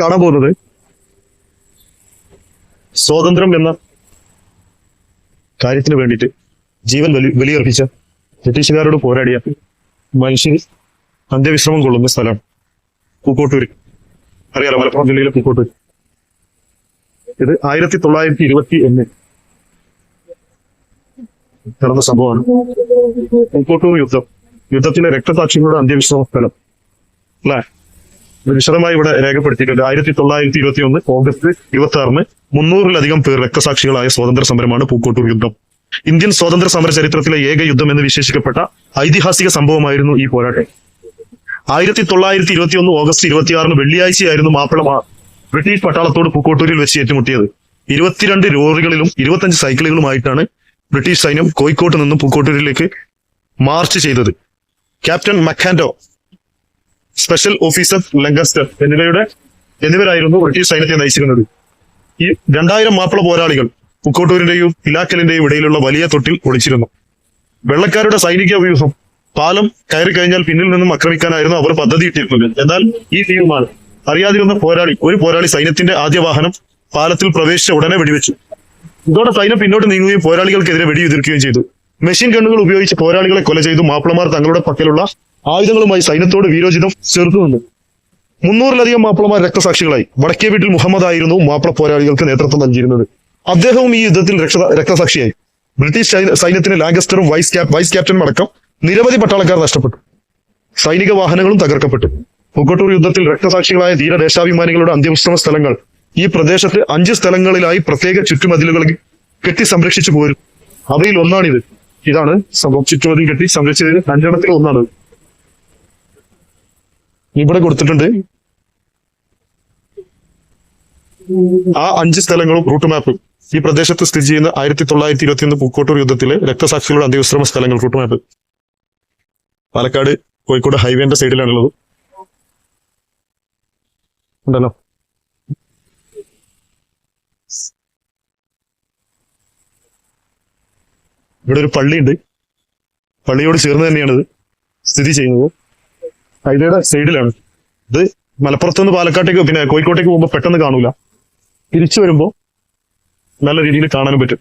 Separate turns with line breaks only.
കാണാൻ പോകുന്നത്? സ്വാതന്ത്ര്യം എന്ന കാര്യത്തിന് വേണ്ടിയിട്ട് ജീവൻ ബലി ബലിയർപ്പിച്ച ബ്രിട്ടീഷുകാരോട് പോരാടിയ മനുഷ്യൻ അന്ത്യവിശ്രമം കൊള്ളുന്ന സ്ഥലമാണ് പൂക്കോട്ടൂര്. അറിയാലോ മലപ്പുറം ജില്ലയിലെ പൂക്കോട്ടൂർ ഇത് ആയിരത്തി തൊള്ളായിരത്തി ഇരുപത്തി ഒന്ന് നടന്ന സംഭവമാണ്. പൂക്കോട്ടൂർ യുദ്ധം. യുദ്ധത്തിലെ രക്തസാക്ഷികളുടെ അന്ത്യവിശ്രമ സ്ഥലം. അല്ലേ? വിശദമായി ഇവിടെ രേഖപ്പെടുത്തിയിട്ടുണ്ട്. ആയിരത്തി തൊള്ളായിരത്തി ഇരുപത്തി ഒന്ന് ഓഗസ്റ്റ് ഇരുപത്തി ആറിന് മുന്നൂറിലധികം പേർ രക്തസാക്ഷികളായ സ്വാതന്ത്ര്യ സമരമാണ് പൂക്കോട്ടൂർ യുദ്ധം. ഇന്ത്യൻ സ്വാതന്ത്ര്യ സമര ചരിത്രത്തിലെ ഏക യുദ്ധം എന്ന് വിശേഷിക്കപ്പെട്ട ഐതിഹാസിക സംഭവമായിരുന്നു ഈ പോരാട്ടം. ആയിരത്തി തൊള്ളായിരത്തി ഇരുപത്തി ഒന്ന് ഓഗസ്റ്റ് ഇരുപത്തിയാറിന് വെള്ളിയാഴ്ചയായിരുന്നു മാപ്പിള ബ്രിട്ടീഷ് പട്ടാളത്തോട് പൂക്കോട്ടൂരിൽ വെച്ച് ഏറ്റുമുട്ടിയത്. ഇരുപത്തിരണ്ട് ലോറികളിലും ഇരുപത്തഞ്ച് സൈക്കിളുകളുമായിട്ടാണ് ബ്രിട്ടീഷ് സൈന്യം കോഴിക്കോട്ട് നിന്നും പൂക്കോട്ടൂരിലേക്ക് മാർച്ച് ചെയ്തത്. ക്യാപ്റ്റൻ മക്കാൻഡോ സ്പെഷ്യൽ ഓഫീസർ ലങ്കസ്റ്റർ എന്നിവയുടെ എന്നിവരായിരുന്നു ബ്രിട്ടീഷ് സൈന്യത്തെ നയിച്ചിരുന്നത്. ഈ രണ്ടായിരം മാപ്പിള പോരാളികൾ പുക്കോട്ടൂരിന്റെയും ഇലാക്കലിന്റെയും ഇടയിലുള്ള വലിയ തൊട്ടിൽ ഒളിച്ചിരുന്നു. വെള്ളക്കാരുടെ സൈനിക വ്യൂഹം പാലം കയറി കഴിഞ്ഞാൽ പിന്നിൽ നിന്നും ആക്രമിക്കാനായിരുന്നു അവർ പദ്ധതി ഇട്ടിരുന്നത്. എന്നാൽ ഈ തീരുമാനം അറിയാതിരുന്ന പോരാളി ഒരു പോരാളി സൈന്യത്തിന്റെ ആദ്യ വാഹനം പാലത്തിൽ പ്രവേശിച്ച ഉടനെ വെടിവെച്ചു. ഇതോടെ സൈന്യം പിന്നോട്ട് നീങ്ങുകയും പോരാളികൾക്കെതിരെ വെടിയുതിർക്കുകയും ചെയ്തു. മെഷീൻ ഗണ്ണുകൾ ഉപയോഗിച്ച് പോരാളികളെ കൊല ചെയ്തു മാപ്പിളമാർ തങ്ങളുടെ പക്കലുള്ള ആയുധങ്ങളുമായി സൈന്യത്തോട് വീരോചിതം ചെറുത്തു നിന്നു. മുന്നൂറിലധികം മാപ്പിളമാർ രക്തസാക്ഷികളായി. വടക്കേ വീട്ടിൽ മുഹമ്മദ് ആയിരുന്നു മാപ്പിള പോരാളികൾക്ക് നേതൃത്വം നൽകിയിരുന്നത്. അദ്ദേഹവും ഈ യുദ്ധത്തിൽ രക്തസാക്ഷിയായി. ബ്രിട്ടീഷ് സൈന്യ- സൈന്യത്തിന് ലാങ്കസ്റ്ററും വൈസ് വൈസ് ക്യാപ്റ്റനും അടക്കം നിരവധി പട്ടാളക്കാർ നഷ്ടപ്പെട്ടു. സൈനിക വാഹനങ്ങളും തകർക്കപ്പെട്ടു. പൂക്കോട്ടൂർ യുദ്ധത്തിൽ രക്തസാക്ഷികളായ ധീരദേശാഭിമാനികളുടെ അന്ത്യവിശ്രമ സ്ഥലങ്ങൾ ഈ പ്രദേശത്ത് അഞ്ച് സ്ഥലങ്ങളിലായി പ്രത്യേക ചുറ്റുമതിലുകൾ കെട്ടി സംരക്ഷിച്ചു പോരും. അവയിൽ ഒന്നാണിത്. ഇതാണ് ചുറ്റുമതിൽ കെട്ടി സംരക്ഷിച്ചതിന് അഞ്ചെണ്ണത്തിൽ ഒന്നാണ്. ഇവിടെ കൊടുത്തിട്ടുണ്ട്. ആ അഞ്ച് സ്ഥലങ്ങളും റൂട്ട് മാപ്പ്. ഈ പ്രദേശത്ത് സ്ഥിതി ചെയ്യുന്ന ആയിരത്തി തൊള്ളായിരത്തി ഇരുപത്തി ഒന്ന് പൂക്കോട്ടൂർ യുദ്ധത്തിലെ രക്തസാക്ഷികളുടെ അന്ത്യവിശ്രമ സ്ഥലങ്ങൾ റൂട്ട് മാപ്പ്. പാലക്കാട് കോഴിക്കോട് ഹൈവേന്റെ സൈഡിലാണുള്ളത്. ഉണ്ടല്ലോ. ഇവിടെ ഒരു പള്ളിയുണ്ട്. പള്ളിയോട് ചേർന്ന് തന്നെയാണിത് സ്ഥിതി ചെയ്യുന്നത്. ഹൈവേയുടെ സൈഡിലാണ്. ഇത് മലപ്പുറത്ത് നിന്ന് പാലക്കാട്ടേക്ക് പിന്നെ കോഴിക്കോട്ടേക്ക് പോകുമ്പോൾ പെട്ടെന്ന് കാണൂല. തിരിച്ചു വരുമ്പോൾ നല്ല രീതിയിൽ കാണാനും പറ്റും.